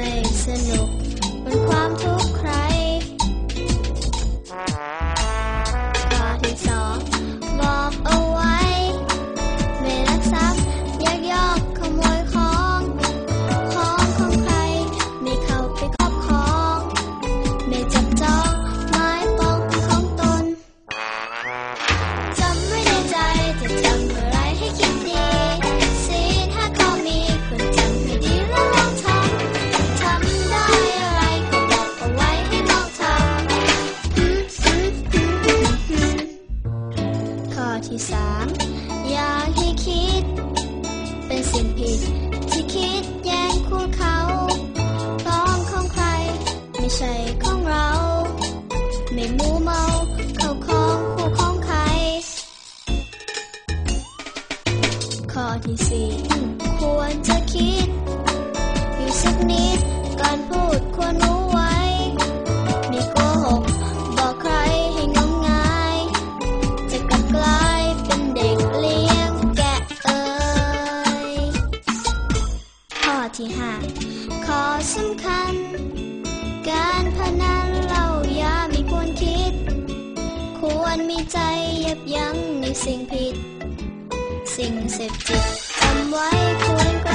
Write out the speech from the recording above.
ไม่สนุกบนความทุกข์ใครข้อที่สองบอกเอาไว้ ไม่รักษา สามอยากให้คิด เป็นสิ่งผิด ที่คิดแย่งคู่เขาของของใคร ไม่ใช่ของเรา ไม่มูเมาเข้าของคู่ของใคร ข้อที่สี่ควรจะคิด อยู่สักนิด สำคัญ การพนันเหล่ายาไม่ควรคิด ควรมีใจยับยั้งในสิ่งผิด สิ่งเสพติดจำไว้ควรก